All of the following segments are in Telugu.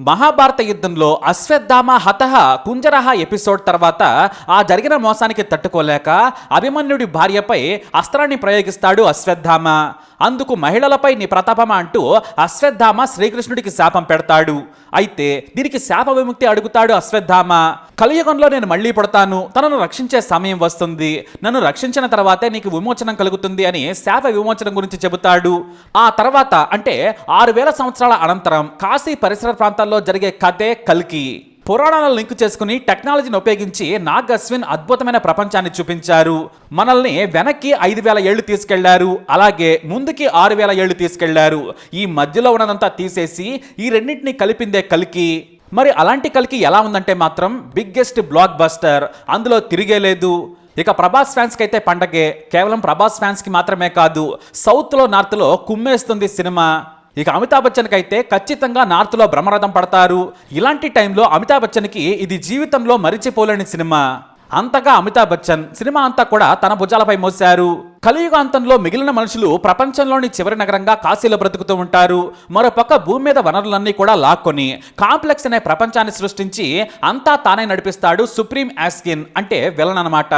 మహాభారత యుద్ధంలో అశ్వత్థామ హతహ కుంజరహ ఎపిసోడ్ తర్వాత ఆ జరిగిన మోసానికి తట్టుకోలేక అభిమన్యుడి భార్యపై అస్త్రాన్ని ప్రయోగిస్తాడు అశ్వత్థామ. అందుకు మహిళలపై నీ ప్రతాపమ అంటూ అశ్వత్థామ శ్రీకృష్ణుడికి శాపం పెడతాడు. అయితే దీనికి శాప విముక్తి అడుగుతాడు అశ్వత్థామ. కలియుగంలో నేను మళ్ళీ పుడతాను. తనను రక్షించే సమయం వస్తుంది. నన్ను రక్షించిన తర్వాతే నీకు విమోచనం కలుగుతుంది అని శాప విమోచనం గురించి చెబుతాడు. ఆ తర్వాత అంటే ఆరు వేల సంవత్సరాల అనంతరం కాశీ పరిసర ప్రాంతాల్లో జరిగే కథే కల్కి. పురాణాలను లింక్ చేసుకుని టెక్నాలజీని ఉపయోగించి నాగ్ అశ్విన్ అద్భుతమైన ప్రపంచాన్ని చూపించారు. మనల్ని వెనక్కి ఐదు వేల ఏళ్ళు తీసుకెళ్ళారు. అలాగే ముందుకి ఆరు వేల ఏళ్ళు తీసుకెళ్ళారు. ఈ మధ్యలో ఉన్నదంతా తీసేసి ఈ రెండింటిని కలిపిందే కలికి. మరి అలాంటి కలికి ఎలా ఉందంటే మాత్రం బిగ్గెస్ట్ బ్లాక్ బస్టర్. అందులో తిరిగే లేదు. ఇక ప్రభాస్ ఫ్యాన్స్కి అయితే పండగే. కేవలం ప్రభాస్ ఫ్యాన్స్కి మాత్రమే కాదు సౌత్లో నార్త్లో కుమ్మేస్తుంది సినిమా. ఇక అమితాబ్ బచ్చన్కి అయితే ఖచ్చితంగా నార్త్లో బ్రహ్మరథం పడతారు. ఇలాంటి టైంలో అమితాబ్ బచ్చన్కి ఇది జీవితంలో మరిచిపోలేని సినిమా. అంతగా అమితాబ్ బచ్చన్ సినిమా అంతా కూడా తన భుజాలపై మోశారు. కలియుగాంతంలో మిగిలిన మనుషులు ప్రపంచంలోని చివరి నగరంగా కాశీలో బ్రతుకుతూ ఉంటారు. మరోపక్క భూమి మీద వనరులన్నీ కూడా లాక్కొని కాంప్లెక్స్ అనే ప్రపంచాన్ని సృష్టించి అంతా తానే నడిపిస్తాడు సుప్రీం యాస్కిన్ అంటే విలన్ అనమాట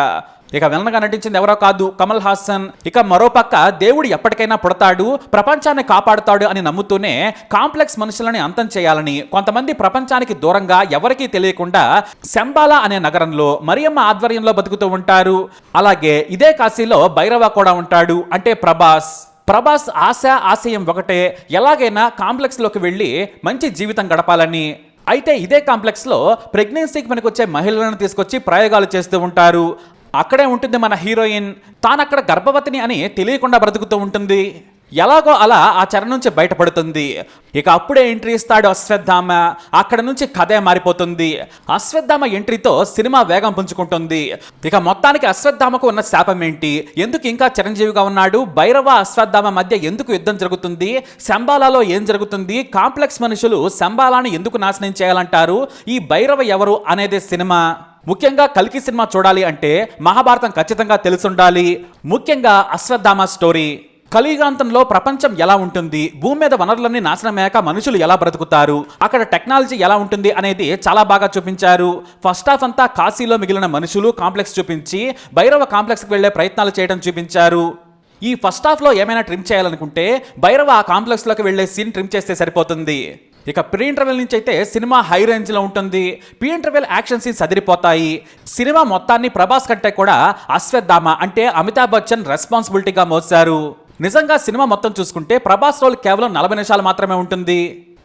ఇక విలన్గా నటించింది ఎవరో కాదు కమల్ హాసన్. ఇక మరోపక్క దేవుడు ఎప్పటికైనా పుడతాడు ప్రపంచాన్ని కాపాడుతాడు అని నమ్ముతూనే కాంప్లెక్స్ మనుషులని అంతం చేయాలని కొంతమంది ప్రపంచానికి దూరంగా ఎవరికీ తెలియకుండా శంబాలా అనే నగరంలో మరియమ్మ ఆధ్వర్యంలో బతుకుతూ ఉంటారు. అలాగే ఇదే కాశీలో భైరవ కూడా ఉంటాడు. అంటే ప్రభాస్. ప్రభాస్ ఆశ ఆశయం ఒకటే. ఎలాగైనా కాంప్లెక్స్లోకి వెళ్ళి మంచి జీవితం గడపాలని. అయితే ఇదే కాంప్లెక్స్లో ప్రెగ్నెన్సీకి మనకు వచ్చే మహిళలను తీసుకొచ్చి ప్రయోగాలు చేస్తూ ఉంటారు. అక్కడే ఉంటుంది మన హీరోయిన్. తానక్కడ గర్భవతిని అని తెలియకుండా బ్రతుకుతూ ఉంటుంది. ఎలాగో అలా ఆ చెర నుంచి బయటపడుతుంది. ఇక అప్పుడే ఎంట్రీ ఇస్తాడు అశ్వత్థామ. అక్కడ నుంచి కథే మారిపోతుంది. అశ్వత్థామ ఎంట్రీతో సినిమా వేగం పుంజుకుంటుంది. ఇక మొత్తానికి అశ్వత్థామకు ఉన్న శాపం ఏంటి ఎందుకు ఇంకా చిరంజీవిగా ఉన్నాడు? భైరవ అశ్వత్థామ మధ్య ఎందుకు యుద్ధం జరుగుతుంది? శంబాలాలో ఏం జరుగుతుంది? కాంప్లెక్స్ మనుషులు శంబాలాను ఎందుకు నాశనం చేయాలంటారు? ఈ భైరవ ఎవరు అనేది సినిమా. ముఖ్యంగా కల్కి సినిమా చూడాలి అంటే మహాభారతం ఖచ్చితంగా తెలుసుండాలి. ముఖ్యంగా అశ్వత్థామ స్టోరీ. కలియుగాంతంలో ప్రపంచం ఎలా ఉంటుంది? భూమి మీద వనరులన్నీ నాశనమయ్యాక మనుషులు ఎలా బ్రతుకుతారు? అక్కడ టెక్నాలజీ ఎలా ఉంటుంది అనేది చాలా బాగా చూపించారు. ఫస్ట్ హాఫ్ అంతా కాశీలో మిగిలిన మనుషులు కాంప్లెక్స్ చూపించి భైరవ కాంప్లెక్స్కి వెళ్ళే ప్రయత్నాలు చేయడం చూపించారు. ఈ ఫస్ట్ హాఫ్లో ఏమైనా ట్రిమ్ చేయాలనుకుంటే భైరవ ఆ కాంప్లెక్స్లోకి వెళ్ళే సీన్ ట్రిమ్ చేస్తే సరిపోతుంది. ఇక ప్రీ ఇంటర్వెల్ నుంచి అయితే సినిమా హై రేంజ్లో ఉంటుంది. ప్రీ ఇంటర్వెల్ యాక్షన్ సీన్స్ అదిరిపోతాయి. సినిమా మొత్తాన్ని ప్రభాస్ కంటే కూడా అశ్వత్థామ అంటే అమితాబ్ బచ్చన్ రెస్పాన్సిబిలిటీగా మోసారు నిజంగా సినిమా మొత్తం చూసుకుంటే ప్రభాస్ రోల్ కేవలం నలభై నిమిషాలు మాత్రమే ఉంటుంది.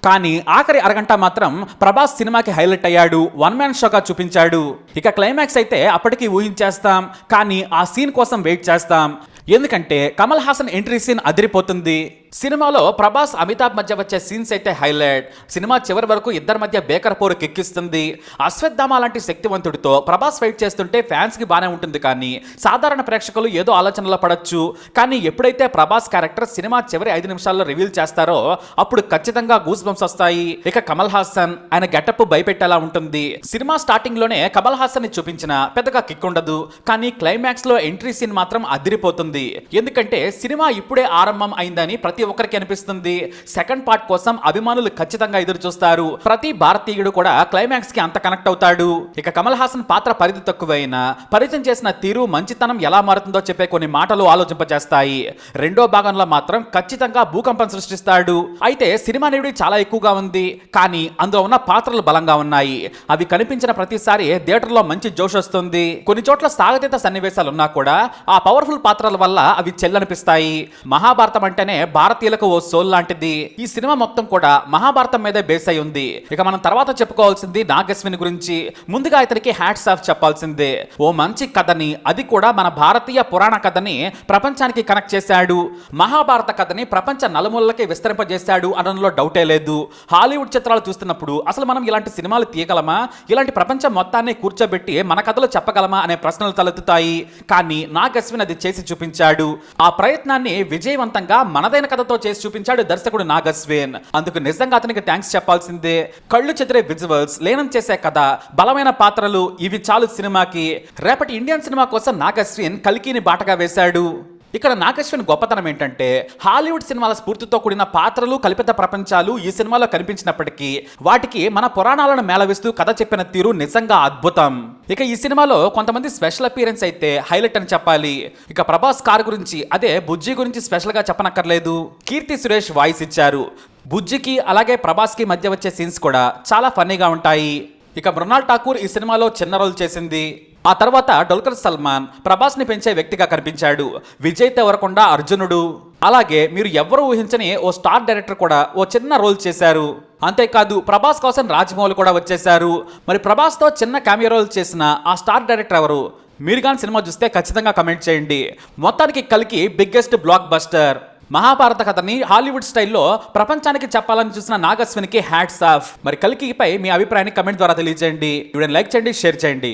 కానీ ఆఖరి అరగంట మాత్రం ప్రభాస్ సినిమాకి హైలైట్ అయ్యాడు. వన్ మ్యాన్ షోగా చూపించాడు. ఇక క్లైమాక్స్ అయితే అప్పటికి ఊహించేస్తాం. కానీ ఆ సీన్ కోసం వెయిట్ చేస్తాం. ఎందుకంటే కమల్ హాసన్ ఎంట్రీ సీన్ అదిరిపోతుంది. సినిమాలో ప్రభాస్ అమితాబ్ మధ్య వచ్చే సీన్స్ అయితే హైలైట్. సినిమా చివరి వరకు ఇద్దరి మధ్య బేకర్ పోరు కెక్కిస్తుంది. అశ్వత్థామ లాంటి శక్తివంతుడితో ప్రభాస్ ఫైట్ చేస్తుంటే ఫ్యాన్స్కి బాగానే ఉంటుంది కానీ సాధారణ ప్రేక్షకులు ఏదో ఆలోచనలో పడొచ్చు. కానీ ఎప్పుడైతే ప్రభాస్ క్యారెక్టర్ సినిమా చివరి ఐదు నిమిషాల్లో రివీల్ చేస్తారో అప్పుడు ఖచ్చితంగా గూస్ బంప్స్ వస్తాయి. ఇక కమల్ హాసన్ ఆయన గెటప్ భయపెట్టేలా ఉంటుంది. సినిమా స్టార్టింగ్లోనే కమల్ హాసన్ని చూపించిన పెద్దగా కిక్ ఉండదు. కానీ క్లైమాక్స్లో ఎంట్రీ సీన్ మాత్రం అదిరిపోతుంది. ఎందుకంటే సినిమా ఇప్పుడే ఆరంభం అయిందని ప్రతి ఒక్కరికి అనిపిస్తుంది. సెకండ్ పార్ట్ కోసం అభిమానులు ఖచ్చితంగా ఎదురు చూస్తారు ప్రతి భారతీయుడు కూడా క్లైమాక్స్కి అంత కనెక్ట్ అవుతాడు. ఇక కమల్ హాసన్ పాత్ర పరిధి తక్కువైనా పరిచయం చేసిన తీరు మంచితనం ఎలా మారుతుందో చెప్పే కొన్ని మాటలు ఆలోచింపజేస్తాయి. రెండో భాగంలో మాత్రం ఖచ్చితంగా భూకంపం సృష్టిస్తాడు. అయితే సినిమా నిడి చాలా ఎక్కువగా ఉంది. కానీ అందులో ఉన్న పాత్రలు బలంగా ఉన్నాయి. అవి కనిపించిన ప్రతిసారి థియేటర్లో మంచి జోష్ వస్తుంది. కొన్ని చోట్ల సాగతీత సన్నివేశాలు ఉన్నా కూడా ఆ పవర్ఫుల్ పాత్రల వల్ల అవి చెల్లనిపిస్తాయి. మహాభారతం అంటేనే భారతీయులకు ఓ సోల్ లాంటిది. ఈ సినిమా మొత్తం కూడా మహాభారతం మీదే బేస్ అయి ఉంది. ఇక మనం తర్వాత చెప్పుకోవాల్సింది నాగస్విని గురించి. ముందుగా ఇతనికి హ్యాట్స్ ఆఫ్ చెప్పాల్సిందే. ఓ మంచి కథని అది కూడా మన భారతీయ పురాణ కథని ప్రపంచానికి కనెక్ట్ చేశాడు. మహాభారత కథని ప్రపంచ నలుమూలలకి విస్తరింపజేశాడు అనడంలో డౌటే లేదు. హాలీవుడ్ చిత్రాలు చూస్తున్నప్పుడు అసలు మనం ఇలాంటి సినిమాలు తీయగలమా? ఇలాంటి ప్రపంచం మొత్తాన్ని కూర్చోబెట్టి మన కథలు చెప్పగలమా? అనే ప్రశ్నలు తలెత్తుతాయి. కానీ నాగస్విన్ అది చేసి చూపించాడు. ఆ ప్రయత్నాన్ని విజయవంతంగా మనదైన కథతో చేసి చూపించాడు దర్శకుడు నాగస్వేన్. అందుకు నిజంగా అతనికి థ్యాంక్స్ చెప్పాల్సిందే. కళ్ళు చెదిరే విజువల్స్ లేనం చేసే కథ బలమైన పాత్రలు ఇవి చాలు సినిమాకి. రేపటి ఇండియన్ సినిమా కోసం నాగస్విన్ కల్కిని బాటగా వేశాడు. ఇక్కడ నాగశ్విన్ గొప్పతనం ఏంటంటే హాలీవుడ్ సినిమాల స్ఫూర్తితో కూడిన పాత్రలు కల్పిత ప్రపంచాలు ఈ సినిమాలో కనిపించినప్పటికీ వాటికి మన పురాణాలను మేళవిస్తూ కథ చెప్పిన తీరు నిజంగా అద్భుతం. ఇక ఈ సినిమాలో కొంతమంది స్పెషల్ అపీరెన్స్ అయితే హైలైట్ అని చెప్పాలి. ఇక ప్రభాస్ కార్ గురించి అదే బుజ్జి గురించి స్పెషల్గా చెప్పనక్కర్లేదు. కీర్తి సురేష్ వాయిస్ ఇచ్చారు. బుజ్జికి అలాగే ప్రభాస్కి మధ్య వచ్చే సీన్స్ కూడా చాలా ఫన్నీగా ఉంటాయి. ఇక మృణాల్ ఠాకూర్ ఈ సినిమాలో చిన్న రోల్ చేసింది. ఆ తర్వాత డొల్కర్ సల్మాన్ ప్రభాస్ని పెంచే వ్యక్తిగా కనిపించాడు. విజయ్ దేవరకొండ అర్జునుడు. అలాగే మీరు ఎవరు ఊహించని ఓ స్టార్ డైరెక్టర్ కూడా ఓ చిన్న రోల్ చేశారు. అంతేకాదు ప్రభాస్ కోసం రాజమౌళి కూడా వచ్చేశారు. మరి ప్రభాస్తో చిన్న క్యామియో రోల్ చేసిన ఆ స్టార్ డైరెక్టర్ ఎవరు? మీరు కానీ సినిమా చూస్తే ఖచ్చితంగా కమెంట్ చేయండి. మొత్తానికి కలికి బిగ్గెస్ట్ బ్లాక్ బస్టర్ మహాభారత కథని హాలీవుడ్ స్టైల్లో ప్రపంచానికి చెప్పాలని చూసిన నాగస్వినికి హ్యాట్స్ ఆఫ్ మరి కలికిపై మీ అభిప్రాయాన్ని కమెంట్ ద్వారా తెలియజేయండి వీడియోని లైక్ చేయండి షేర్ చేయండి.